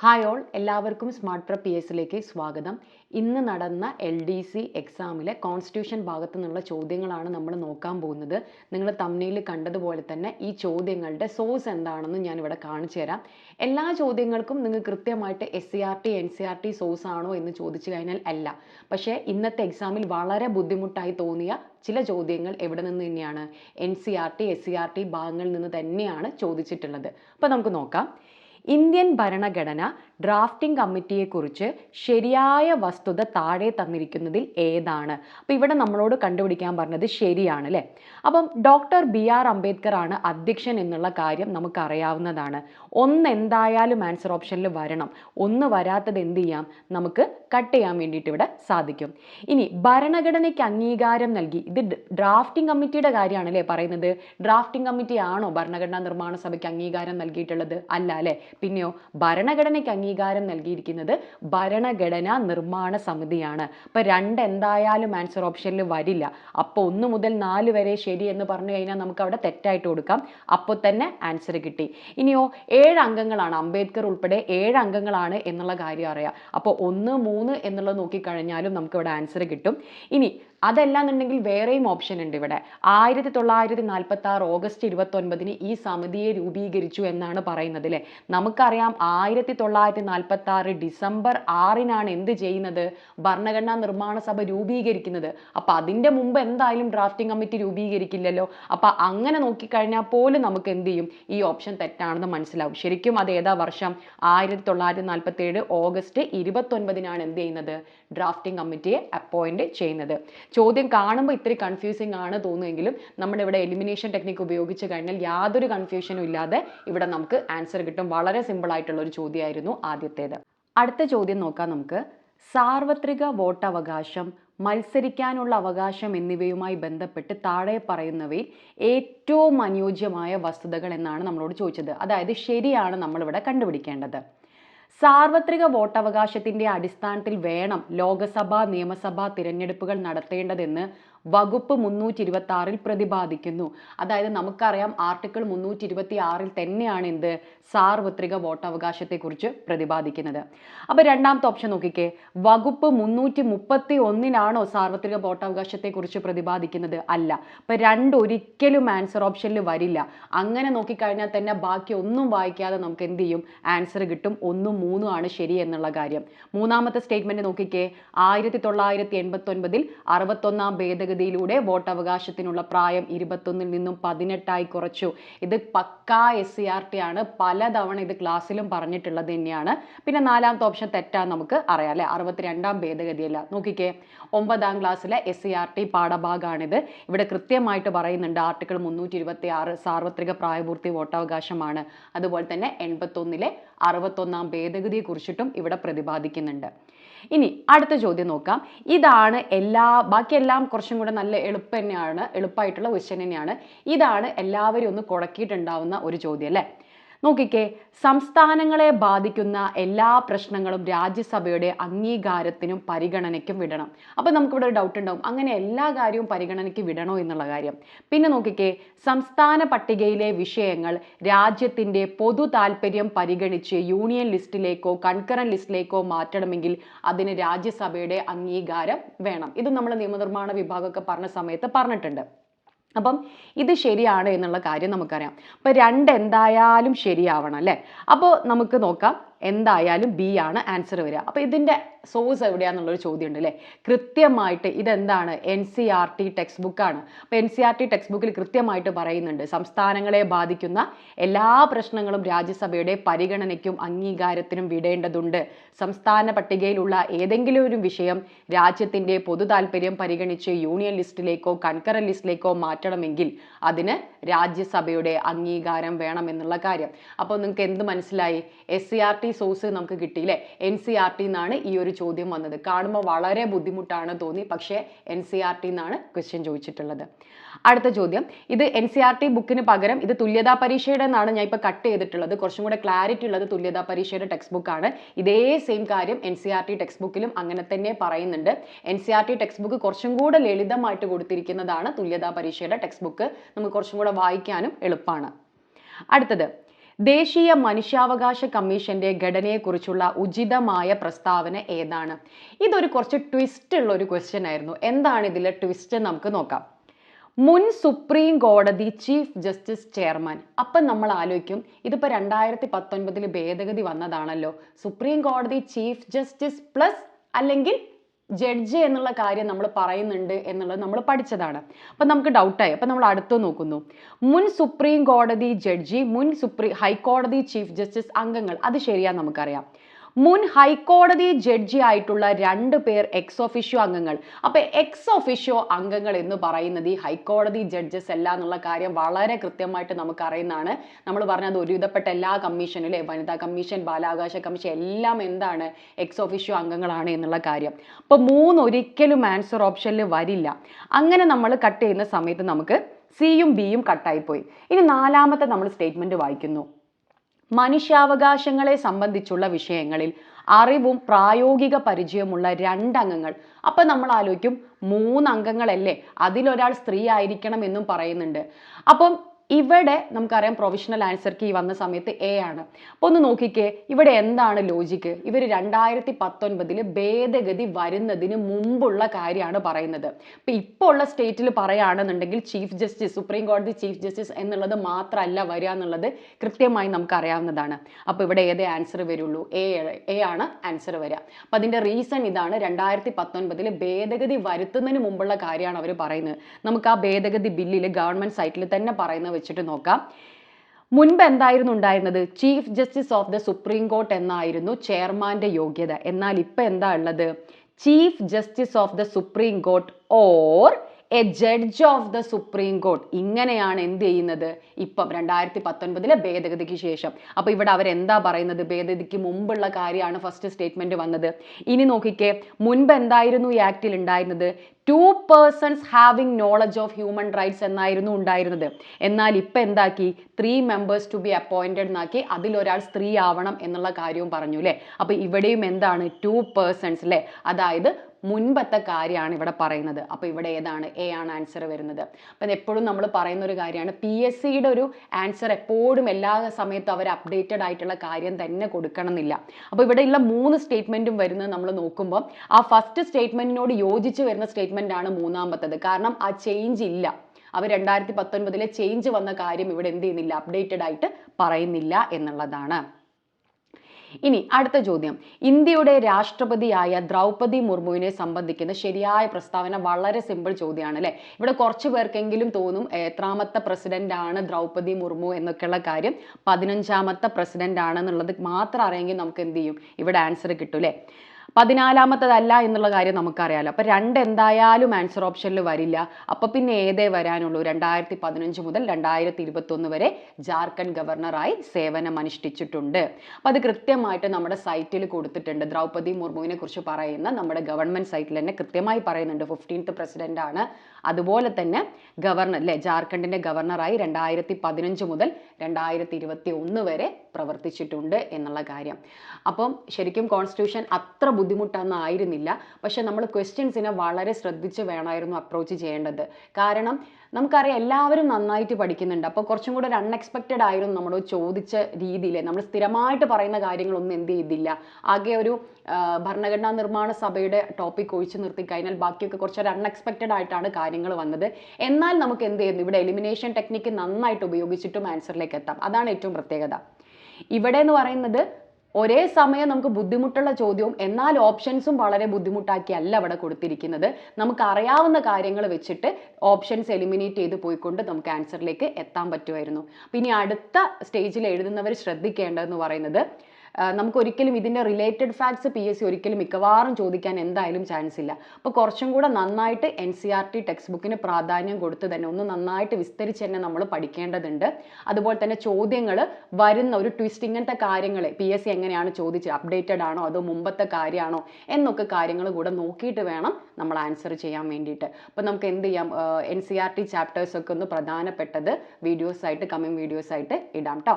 Hi all എല്ലാവർക്കും smart prep P എസിലേക്ക് സ്വാഗതം. ഇന്ന് നടന്ന എൽ ഡി സി എക്സാമിലെ കോൺസ്റ്റിറ്റ്യൂഷൻ ഭാഗത്തു നിന്നുള്ള ചോദ്യങ്ങളാണ് നമ്മൾ നോക്കാൻ പോകുന്നത്. നിങ്ങൾ തമ്മിൽ കണ്ടതുപോലെ തന്നെ ഈ ചോദ്യങ്ങളുടെ സോഴ്സ് എന്താണെന്ന് ഞാനിവിടെ കാണിച്ചു തരാം. എല്ലാ ചോദ്യങ്ങൾക്കും നിങ്ങൾ കൃത്യമായിട്ട് S C R T N C R T source ആണോ എന്ന് ചോദിച്ചു കഴിഞ്ഞാൽ അല്ല. പക്ഷേ ഇന്നത്തെ എക്സാമിൽ വളരെ ബുദ്ധിമുട്ടായി തോന്നിയ ചില ചോദ്യങ്ങൾ എവിടെ നിന്ന് തന്നെയാണ്? N C R T S C R T ഭാഗങ്ങളിൽ നിന്ന് തന്നെയാണ് ചോദിച്ചിട്ടുള്ളത്. അപ്പോൾ നമുക്ക് നോക്കാം. ഇന്ത്യൻ ഭരണഘടന ഡ്രാഫ്റ്റിംഗ് കമ്മിറ്റിയെക്കുറിച്ച് ശരിയായ വസ്തുത താഴെ തന്നിരിക്കുന്നതിൽ ഏതാണ്? അപ്പോൾ ഇവിടെ നമ്മളോട് കണ്ടുപിടിക്കാൻ പറഞ്ഞത് ശരിയാണ് അല്ലേ അപ്പം ഡോക്ടർ ബി ആർ അംബേദ്കർ ആണ് അധ്യക്ഷൻ എന്നുള്ള കാര്യം നമുക്കറിയാവുന്നതാണ്. ഒന്ന് എന്തായാലും ആൻസർ ഓപ്ഷനിൽ വരണം. ഒന്ന് വരാത്തത് എന്ത് ചെയ്യാം? നമുക്ക് കട്ട് ചെയ്യാൻ വേണ്ടിയിട്ട് ഇവിടെ സാധിക്കും. ഇനി ഭരണഘടനയ്ക്ക് അംഗീകാരം നൽകി. ഇത് ഡ്രാഫ്റ്റിംഗ് കമ്മിറ്റിയുടെ കാര്യമാണ് അല്ലേ പറയുന്നത്? ഡ്രാഫ്റ്റിംഗ് കമ്മിറ്റി ആണോ ഭരണഘടനാ നിർമ്മാണ സഭയ്ക്ക് അംഗീകാരം നൽകിയിട്ടുള്ളത്? അല്ല അല്ലേ പിന്നെയോ ഭരണഘടനയ്ക്ക് അംഗീകാരം നൽകിയിരിക്കുന്നത് ഭരണഘടനാ നിർമ്മാണ സമിതിയാണ്. അപ്പോൾ രണ്ട് എന്തായാലും ആൻസർ ഓപ്ഷനിൽ വരില്ല. അപ്പോൾ ഒന്ന് മുതൽ നാല് വരെ ശരി എന്ന് പറഞ്ഞു കഴിഞ്ഞാൽ നമുക്ക് അവിടെ തെറ്റായിട്ട് കൊടുക്കാം. അപ്പോൾ തന്നെ ആൻസർ കിട്ടി. ഇനിയോ ഏഴ് അംഗങ്ങളാണ്. അംബേദ്കർ ഉൾപ്പെടെ ഏഴ് അംഗങ്ങളാണ് എന്നുള്ള കാര്യം അറിയാം. അപ്പോൾ ഒന്ന് മൂന്ന് എന്നുള്ളത് നോക്കിക്കഴിഞ്ഞാലും നമുക്ക് ഇവിടെ ആൻസർ കിട്ടും. ഇനി അതല്ലാന്നുണ്ടെങ്കിൽ വേറെയും ഓപ്ഷൻ ഉണ്ട് ഇവിടെ. ആയിരത്തി തൊള്ളായിരത്തി നാൽപ്പത്തി ആറ് ഓഗസ്റ്റ് ഇരുപത്തി ഒൻപതിന് ഈ സമിതിയെ രൂപീകരിച്ചു എന്നാണ് പറയുന്നത് അല്ലേ നമുക്കറിയാം ആയിരത്തി തൊള്ളായിരത്തി നാൽപ്പത്തി ആറ് ഡിസംബർ ആറിനാണ് എന്ത് ചെയ്യുന്നത്? ഭരണഘടനാ നിർമ്മാണ സഭ രൂപീകരിക്കുന്നത്. അപ്പൊ അതിന്റെ മുമ്പ് എന്തായാലും ഡ്രാഫ്റ്റിംഗ് കമ്മിറ്റി രൂപീകരിക്കില്ലല്ലോ. അപ്പൊ അങ്ങനെ നോക്കിക്കഴിഞ്ഞാൽ പോലും നമുക്ക് എന്ത് ചെയ്യും? ഈ ഓപ്ഷൻ തെറ്റാണെന്ന് മനസ്സിലാവും. ശരിക്കും അത് ഏതാ വർഷം? ആയിരത്തി തൊള്ളായിരത്തി നാൽപ്പത്തി ഏഴ് ഓഗസ്റ്റ് ഇരുപത്തൊൻപതിനാണ് എന്ത് ചെയ്യുന്നത്? ഡ്രാഫ്റ്റിംഗ് കമ്മിറ്റിയെ അപ്പോയിന്റ് ചെയ്യുന്നത്. ചോദ്യം കാണുമ്പോൾ ഇത്തിരി കൺഫ്യൂസിങ് ആണ് തോന്നുമെങ്കിലും നമ്മുടെ ഇവിടെ എലിമിനേഷൻ ടെക്നിക്ക് ഉപയോഗിച്ച് കഴിഞ്ഞാൽ യാതൊരു കൺഫ്യൂഷനും ഇല്ലാതെ ഇവിടെ നമുക്ക് ആൻസർ കിട്ടും. വളരെ സിമ്പിൾ ആയിട്ടുള്ള ഒരു ചോദ്യമായിരുന്നു ആദ്യത്തേത്. അടുത്ത ചോദ്യം നോക്കാം നമുക്ക്. സാർവത്രിക വോട്ടവകാശം മത്സരിക്കാനുള്ള അവകാശം എന്നിവയുമായി ബന്ധപ്പെട്ട് താഴെ പറയുന്നവയിൽ ഏറ്റവും അനുയോജ്യമായ വസ്തുതകൾ എന്നാണ് നമ്മളോട് ചോദിച്ചത്. അതായത് ശരിയാണ് നമ്മളിവിടെ കണ്ടുപിടിക്കേണ്ടത്. സാർവത്രിക വോട്ടവകാശത്തിന്റെ അടിസ്ഥാനത്തിൽ വേണം ലോകസഭാ നിയമസഭാ തിരഞ്ഞെടുപ്പുകൾ നടത്തേണ്ടതെന്ന് വകുപ്പ് മുന്നൂറ്റി ഇരുപത്തി ആറിൽ പ്രതിപാദിക്കുന്നു. അതായത് നമുക്കറിയാം ആർട്ടിക്കിൾ മുന്നൂറ്റി ഇരുപത്തി ആറിൽ തന്നെയാണ് എന്ത് സാർവത്രിക വോട്ടവകാശത്തെക്കുറിച്ച് പ്രതിപാദിക്കുന്നത്. അപ്പോൾ രണ്ടാമത്തെ ഓപ്ഷൻ നോക്കിക്കേ. വകുപ്പ് മുന്നൂറ്റി മുപ്പത്തി ഒന്നിനാണോ സാർവത്രിക വോട്ടവകാശത്തെക്കുറിച്ച് പ്രതിപാദിക്കുന്നത്? അല്ല. അപ്പൊ രണ്ടൊരിക്കലും ആൻസർ ഓപ്ഷനിൽ വരില്ല. അങ്ങനെ നോക്കിക്കഴിഞ്ഞാൽ തന്നെ ബാക്കി ഒന്നും വായിക്കാതെ നമുക്ക് എന്ത് ചെയ്യും? ആൻസർ കിട്ടും. ഒന്നും മൂന്നും ആണ് ശരി എന്നുള്ള കാര്യം. മൂന്നാമത്തെ സ്റ്റേറ്റ്മെന്റ് നോക്കിക്കേ. ആയിരത്തി തൊള്ളായിരത്തി എൺപത്തി ഒൻപതിൽ അറുപത്തൊന്നാം ഭേദഗതിയിലൂടെ വോട്ടവകാശത്തിനുള്ള പ്രായം ഇരുപത്തൊന്നിൽ നിന്നും പതിനെട്ടായി കുറച്ചു. ഇത് പക്കാ എസ് സി ആർ ടി ആണ്. പലതവണ ഇത് ക്ലാസ്സിലും പറഞ്ഞിട്ടുള്ളത് തന്നെയാണ്. പിന്നെ നാലാമത്തെ ഓപ്ഷൻ തെറ്റാന്ന് നമുക്ക് അറിയാം അല്ലെ? അറുപത്തിരണ്ടാം ഭേദഗതിയല്ല. നോക്കിക്കേ ഒമ്പതാം ക്ലാസ്സിലെ എസ് സി ആർ ടി പാഠഭാഗമാണിത് ഇവിടെ കൃത്യമായിട്ട് പറയുന്നുണ്ട് ആർട്ടിക്കിൾ മുന്നൂറ്റി ഇരുപത്തി ആറ് സാർവത്രിക പ്രായപൂർത്തി വോട്ടവകാശമാണ്. അതുപോലെ തന്നെ എൺപത്തൊന്നിലെ അറുപത്തൊന്നാം ഭേദഗതിയെ കുറിച്ചിട്ടും ഇവിടെ പ്രതിപാദിക്കുന്നുണ്ട്. ഇനി അടുത്ത ചോദ്യം നോക്കാം. ഇതാണ് എല്ലാ ബാക്കിയെല്ലാം കുറച്ചും കൂടെ നല്ല എളുപ്പം തന്നെയാണ് എളുപ്പമായിട്ടുള്ള ക്വസ്റ്റ്യൻ തന്നെയാണ്. ഇതാണ് എല്ലാവരും ഒന്ന് കുഴക്കിയിട്ടുണ്ടാവുന്ന ഒരു ചോദ്യം അല്ലേ? നോക്കിക്കേ സംസ്ഥാനങ്ങളെ ബാധിക്കുന്ന എല്ലാ പ്രശ്നങ്ങളും രാജ്യസഭയുടെ അംഗീകാരത്തിനും പരിഗണനയ്ക്കും വിടണം. അപ്പോൾ നമുക്കിവിടെ ഒരു ഡൗട്ട് ഉണ്ടാവും. അങ്ങനെ എല്ലാ കാര്യവും പരിഗണനയ്ക്ക് വിടണോ എന്നുള്ള കാര്യം. പിന്നെ നോക്കിക്കേ സംസ്ഥാന പട്ടികയിലെ വിഷയങ്ങൾ രാജ്യത്തിന്റെ പൊതു താല്പര്യം പരിഗണിച്ച് യൂണിയൻ ലിസ്റ്റിലേക്കോ കൺകറൻ ലിസ്റ്റിലേക്കോ മാറ്റണമെങ്കിൽ അതിന് രാജ്യസഭയുടെ അംഗീകാരം വേണം. ഇത് നമ്മൾ നിയമനിർമ്മാണ വിഭാഗമൊക്കെ പറഞ്ഞ സമയത്ത് പറഞ്ഞിട്ടുണ്ട്. അപ്പം ഇത് ശരിയാണ് എന്നുള്ള കാര്യം നമുക്കറിയാം. അപ്പം രണ്ട് എന്തായാലും ശരിയാവണം അല്ലേ? അപ്പോൾ നമുക്ക് നോക്കാം. എന്തായാലും ബി ആണ് ആൻസർ വരിക. അപ്പോൾ ഇതിന്റെ സോഴ്സ് എവിടെയാണെന്നുള്ളൊരു ചോദ്യം ഉണ്ട് അല്ലേ കൃത്യമായിട്ട് ഇതെന്താണ്? N C R T text ബുക്കാണ് അപ്പോൾ N C R T text ബുക്കിൽ കൃത്യമായിട്ട് പറയുന്നുണ്ട് സംസ്ഥാനങ്ങളെ ബാധിക്കുന്ന എല്ലാ പ്രശ്നങ്ങളും രാജ്യസഭയുടെ പരിഗണനയ്ക്കും അംഗീകാരത്തിനും വിടേണ്ടതുണ്ട്. സംസ്ഥാന പട്ടികയിലുള്ള ഏതെങ്കിലും ഒരു വിഷയം രാജ്യത്തിന്റെ പൊതു താല്പര്യം പരിഗണിച്ച് യൂണിയൻ ലിസ്റ്റിലേക്കോ കൺകറൻ ലിസ്റ്റിലേക്കോ മാറ്റണമെങ്കിൽ അതിന് രാജ്യസഭയുടെ അംഗീകാരം വേണമെന്നുള്ള കാര്യം. അപ്പോൾ നിങ്ങൾക്ക് എന്ത് മനസ്സിലായി? S C R T source നമുക്ക് കിട്ടി അല്ലേ എൻ സി ആർ ടി എന്നാണ് ഈ ഒരു ചോദ്യം വന്നത്. കാണുമ്പോൾ വളരെ ബുദ്ധിമുട്ടാണ് തോന്നി പക്ഷേ എൻ സി ആർ ടി എന്നാണ് ക്വസ്റ്റ്യൻ ചോദിച്ചിട്ടുള്ളത്. അടുത്ത ചോദ്യം. ഇത് എൻ സി ആർ ടി ബുക്കിന് പകരം ഇത് തുല്യതാ പരീക്ഷയുടെ എന്നാണ് ഞാൻ ഇപ്പോൾ കട്ട് ചെയ്തിട്ടുള്ളത്. കുറച്ചും കൂടെ ക്ലാരിറ്റി ഉള്ളത് തുല്യതാ പരീക്ഷയുടെ ടെക്സ്റ്റ് ബുക്കാണ് ഇതേ സെയിം കാര്യം N C R T text ബുക്കിലും അങ്ങനെ തന്നെ പറയുന്നുണ്ട്. N C R T text book കുറച്ചും കൂടെ ലളിതമായിട്ട് കൊടുത്തിരിക്കുന്നതാണ് തുല്യതാ പരീക്ഷയുടെ ടെക്സ്റ്റ് ബുക്ക് നമുക്ക് കുറച്ചും കൂടെ വായിക്കാനും എളുപ്പമാണ് അടുത്തത്. ദേശീയ മനുഷ്യാവകാശ കമ്മീഷന്റെ ഘടനയെക്കുറിച്ചുള്ള ഉചിതമായ പ്രസ്താവന ഏതാണ്? ഇതൊരു കുറച്ച് ട്വിസ്റ്റ് ഉള്ള ഒരു ക്വസ്റ്റ്യൻ ആയിരുന്നു. എന്താണ് ഇതിലെ ട്വിസ്റ്റ് നമുക്ക് നോക്കാം. മുൻ സുപ്രീം കോടതി ചീഫ് ജസ്റ്റിസ് ചെയർമാൻ. അപ്പം നമ്മൾ ആലോചിക്കും ഇതിപ്പോൾ രണ്ടായിരത്തി പത്തൊൻപതിൽ ഭേദഗതി വന്നതാണല്ലോ. സുപ്രീം കോടതി ചീഫ് ജസ്റ്റിസ് പ്ലസ് അല്ലെങ്കിൽ ജഡ്ജ് എന്നുള്ള കാര്യം നമ്മൾ പറയുന്നുണ്ട് എന്നുള്ളത് നമ്മൾ പഠിച്ചതാണ്. അപ്പം നമുക്ക് ഡൗട്ടായി അപ്പം നമ്മൾ അടുത്ത് നോക്കുന്നു. മുൻ സുപ്രീം കോടതി ജഡ്ജി മുൻ സുപ്രീം ഹൈക്കോടതി ചീഫ് ജസ്റ്റിസ് അംഗങ്ങൾ അത് ശരിയാ നമുക്കറിയാം. മുൻ ഹൈക്കോടതി ജഡ്ജി ആയിട്ടുള്ള രണ്ട് പേർ എക്സ് ഒഫിഷ്യോ അംഗങ്ങൾ. അപ്പൊ എക്സ് ഒഫിഷ്യോ അംഗങ്ങൾ എന്ന് പറയുന്നത് ഈ ഹൈക്കോടതി ജഡ്ജസ് അല്ല എന്നുള്ള കാര്യം വളരെ കൃത്യമായിട്ട് നമുക്ക് അറിയുന്നതാണ്. നമ്മൾ പറഞ്ഞത് ഒരുവിധപ്പെട്ട എല്ലാ കമ്മീഷനും വനിതാ കമ്മീഷൻ ബാലാവകാശ കമ്മീഷൻ എല്ലാം എന്താണ് എക്സ് ഒഫിഷ്യോ അംഗങ്ങളാണ് എന്നുള്ള കാര്യം. അപ്പൊ മൂന്ന് ഒരിക്കലും ആൻസർ ഓപ്ഷനിൽ വരില്ല. അങ്ങനെ നമ്മൾ കട്ട് ചെയ്യുന്ന സമയത്ത് നമുക്ക് സിയും ബിയും കട്ടായിപ്പോയി ഇനി നാലാമത്തെ നമ്മൾ സ്റ്റേറ്റ്മെന്റ് വായിക്കുന്നു. മനുഷ്യാവകാശങ്ങളെ സംബന്ധിച്ചുള്ള വിഷയങ്ങളിൽ അറിവും പ്രായോഗിക പരിചയമുള്ള രണ്ടംഗങ്ങൾ. അപ്പൊ നമ്മൾ ആലോചിക്കും മൂന്നംഗങ്ങളല്ലേ? അതിലൊരാൾ സ്ത്രീ ആയിരിക്കണം എന്നും പറയുന്നുണ്ട്. അപ്പം ഇവിടെ നമുക്കറിയാം പ്രൊവിഷണൽ ആൻസർ കീ വന്ന സമയത്ത് എ ആണ്. അപ്പോൾ ഒന്ന് നോക്കിക്കേ ഇവിടെ എന്താണ് ലോജിക്ക് ഇവർ രണ്ടായിരത്തി പത്തൊൻപതിൽ ഭേദഗതി വരുന്നതിന് മുമ്പുള്ള കാര്യമാണ് പറയുന്നത്. ഇപ്പം ഇപ്പോൾ ഉള്ള സ്റ്റേറ്റിൽ പറയുകയാണെന്നുണ്ടെങ്കിൽ ചീഫ് ജസ്റ്റിസ് സുപ്രീം കോടതി ചീഫ് ജസ്റ്റിസ് എന്നുള്ളത് മാത്രമല്ല വരിക എന്നുള്ളത് കൃത്യമായി നമുക്ക് അറിയാവുന്നതാണ് അപ്പോൾ ഇവിടെ ഏതേ ആൻസർ വരുള്ളൂ? എ എ ആണ് ആൻസർ വരിക. അപ്പം അതിന്റെ റീസൺ ഇതാണ് രണ്ടായിരത്തി പത്തൊൻപതിൽ ഭേദഗതി വരുത്തുന്നതിന് മുമ്പുള്ള കാര്യമാണ് അവർ പറയുന്നത്. നമുക്ക് ആ ഭേദഗതി ബില്ലിൽ ഗവൺമെന്റ് സൈറ്റിൽ തന്നെ പറയുന്നത് വെച്ചിട്ട് നോക്കാം. മുൻപ് എന്തായിരുന്നു ഉണ്ടായിരുന്നത്? Chief justice of the supreme court എന്നായിരുന്നു ചെയർമാന്റെ യോഗ്യത. എന്നാൽ ഇപ്പൊ എന്താ ഉള്ളത്? Chief justice of the supreme court or a judge of the supreme court ഇങ്ങനെയാണ് എന്ത് ചെയ്യുന്നത്? ഇപ്പം രണ്ടായിരത്തി പത്തൊൻപതിലെ ഭേദഗതിക്ക് ശേഷം. അപ്പോൾ ഇവിടെ അവരെന്താ പറയുന്നത്? ഭേദഗതിക്ക് മുമ്പുള്ള കാര്യമാണ് ഫസ്റ്റ് സ്റ്റേറ്റ്മെന്റ് വന്നത്. ഇനി നോക്കിക്കേ. മുൻപ് എന്തായിരുന്നു ഈ ആക്ടിൽ ഉണ്ടായിരുന്നത്? Two persons having knowledge of human rights എന്നായിരുന്നു ഉണ്ടായിരുന്നത്. എന്നാൽ ഇപ്പം എന്താക്കി? Three members to be appointed എന്നാക്കി അതിലൊരാൾ സ്ത്രീ ആവണം എന്നുള്ള കാര്യവും പറഞ്ഞു അല്ലേ അപ്പോൾ ഇവിടെയും എന്താണ്? ടു പേഴ്സൺസ് അല്ലേ അതായത് മുൻപത്തെ കാര്യമാണ് ഇവിടെ പറയുന്നത്. അപ്പോൾ ഇവിടെ ഏതാണ്? എ ആണ് ആൻസർ വരുന്നത്. അപ്പം എപ്പോഴും നമ്മൾ പറയുന്ന ഒരു കാര്യമാണ് പി എസ് സിയുടെ ഒരു ആൻസർ എപ്പോഴും എല്ലാ സമയത്തും അവർ അപ്ഡേറ്റഡ് ആയിട്ടുള്ള കാര്യം തന്നെ കൊടുക്കണം എന്നില്ല അപ്പോൾ ഇവിടെയുള്ള മൂന്ന് സ്റ്റേറ്റ്മെന്റും വരുന്നത് നമ്മൾ നോക്കുമ്പോൾ ആ ഫസ്റ്റ് സ്റ്റേറ്റ്മെന്റിനോട് യോജിച്ച് വരുന്ന സ്റ്റേറ്റ്മെന്റ് ആണ് മൂന്നാമത്തത്. കാരണം ആ ചേഞ്ച് ഇല്ല. അവർ രണ്ടായിരത്തി പത്തൊൻപതിലെ ചേഞ്ച് വന്ന കാര്യം ഇവിടെ എന്ത് ചെയ്യുന്നില്ല അപ്ഡേറ്റഡ് ആയിട്ട് പറയുന്നില്ല എന്നുള്ളതാണ്. ഇനി അടുത്ത ചോദ്യം. ഇന്ത്യയുടെ രാഷ്ട്രപതിയായ ദ്രൗപതി മുർമുവിനെ സംബന്ധിക്കുന്ന ശരിയായ പ്രസ്താവന വളരെ സിമ്പിൾ ചോദ്യമാണ് അല്ലെ? ഇവിടെ കുറച്ച് പേർക്കെങ്കിലും തോന്നും എത്രാമത്തെ പ്രസിഡന്റ് ആണ് ദ്രൗപതി മുർമു എന്നൊക്കെയുള്ള കാര്യം പതിനഞ്ചാമത്തെ പ്രസിഡന്റ് ആണെന്നുള്ളത് മാത്രം അറിയെങ്കിൽ നമുക്ക് എന്ത് ചെയ്യും? ഇവിടെ ആൻസർ കിട്ടും അല്ലേ? പതിനാലാമത്തതല്ല എന്നുള്ള കാര്യം നമുക്കറിയാലോ. അപ്പോൾ രണ്ട് എന്തായാലും ആൻസർ ഓപ്ഷനിൽ വരില്ല. അപ്പൊ പിന്നെ ഏതേ വരാനുള്ളൂ? രണ്ടായിരത്തി പതിനഞ്ച് മുതൽ രണ്ടായിരത്തി ഇരുപത്തി ഒന്ന് വരെ ജാർഖണ്ഡ് ഗവർണറായി സേവനം അനുഷ്ഠിച്ചിട്ടുണ്ട് അപ്പൊ അത് കൃത്യമായിട്ട് നമ്മുടെ സൈറ്റിൽ കൊടുത്തിട്ടുണ്ട്. ദ്രൗപദി മുർമുവിനെ കുറിച്ച് പറയുന്ന നമ്മുടെ ഗവൺമെന്റ് സൈറ്റിൽ തന്നെ കൃത്യമായി പറയുന്നുണ്ട്. ഫിഫ്റ്റീൻത്ത് പ്രസിഡന്റ് ആണ്. അതുപോലെ തന്നെ ഗവർണർ അല്ലേ ജാർഖണ്ഡിന്റെ ഗവർണറായി രണ്ടായിരത്തി പതിനഞ്ച് മുതൽ രണ്ടായിരത്തി ഇരുപത്തി ഒന്ന് വരെ പ്രവർത്തിച്ചിട്ടുണ്ട് എന്നുള്ള കാര്യം. അപ്പം ശരിക്കും കോൺസ്റ്റിറ്റ്യൂഷൻ അത്ര ബുദ്ധിമുട്ടൊന്നും ആയിരുന്നില്ല പക്ഷെ നമ്മൾ ക്വസ്റ്റ്യൻസിനെ വളരെ ശ്രദ്ധിച്ച് വേണമായിരുന്നു അപ്രോച്ച് ചെയ്യേണ്ടത്. കാരണം നമുക്കറിയാം എല്ലാവരും നന്നായിട്ട് പഠിക്കുന്നുണ്ട്. അപ്പോൾ കുറച്ചും കൂടെ ഒരു അൺഎക്സ്പെക്റ്റഡ് ആയിരുന്നു നമ്മൾ ചോദിച്ച രീതിയിൽ നമ്മൾ സ്ഥിരമായിട്ട് പറയുന്ന കാര്യങ്ങളൊന്നും എന്ത് ചെയ്തില്ല. ആകെ ഒരു ഭരണഘടനാ നിർമ്മാണ സഭയുടെ ടോപ്പിക് ഒഴിച്ചു നിർത്തി കഴിഞ്ഞാൽ ബാക്കിയൊക്കെ കുറച്ചൊരു അൺഎക്സ്പെക്റ്റഡ് ആയിട്ടാണ് കാര്യങ്ങൾ വന്നത്. എന്നാൽ നമുക്ക് എന്ത് ചെയ്യുന്നു? ഇവിടെ എലിമിനേഷൻ ടെക്നിക്ക് നന്നായിട്ട് ഉപയോഗിച്ചിട്ടും ആൻസറിലേക്ക് എത്താം. അതാണ് ഏറ്റവും പ്രത്യേകത. ഇവിടെ എന്ന് പറയുന്നത് ഒരേ സമയം നമുക്ക് ബുദ്ധിമുട്ടുള്ള ചോദ്യവും എന്നാൽ ഓപ്ഷൻസും വളരെ ബുദ്ധിമുട്ടാക്കിയല്ല അവിടെ കൊടുത്തിരിക്കുന്നത്. നമുക്ക് അറിയാവുന്ന കാര്യങ്ങൾ വെച്ചിട്ട് ഓപ്ഷൻസ് എലിമിനേറ്റ് ചെയ്ത് പോയിക്കൊണ്ട് നമുക്ക് ആൻസറിലേക്ക് എത്താൻ പറ്റുമായിരുന്നു. പിന്നെ അടുത്ത സ്റ്റേജിൽ എഴുതുന്നവർ ശ്രദ്ധിക്കേണ്ടതെന്ന് പറയുന്നത് നമുക്ക് ഒരിക്കലും ഇതിന്റെ related facts P S C ഒരിക്കലും മിക്കവാറും ചോദിക്കാൻ എന്തായാലും ചാൻസ് ഇല്ല. അപ്പോൾ കുറച്ചും കൂടെ നന്നായിട്ട് N C R T text ബുക്കിന് പ്രാധാന്യം കൊടുത്ത് തന്നെ ഒന്ന് നന്നായിട്ട് വിസ്തരിച്ച് തന്നെ നമ്മൾ പഠിക്കേണ്ടതുണ്ട്. അതുപോലെ തന്നെ ചോദ്യങ്ങൾ വരുന്ന ഒരു ട്വിസ്റ്റ് ഇങ്ങനത്തെ കാര്യങ്ങൾ പി എസ് സി എങ്ങനെയാണ് ചോദിച്ചത്? അപ്ഡേറ്റഡ് ആണോ? അതോ മുമ്പത്തെ കാര്യമാണോ? എന്നൊക്കെ കാര്യങ്ങൾ കൂടെ നോക്കിയിട്ട് വേണം നമ്മൾ ആൻസർ ചെയ്യാൻ വേണ്ടിയിട്ട്. അപ്പോൾ നമുക്ക് എന്ത് ചെയ്യാം? N C R T chapters ഒക്കെ ഒന്ന് പ്രധാനപ്പെട്ടത് വീഡിയോസ് ആയിട്ട് കമ്മിങ് വീഡിയോസ് ആയിട്ട് ഇടാം കേട്ടോ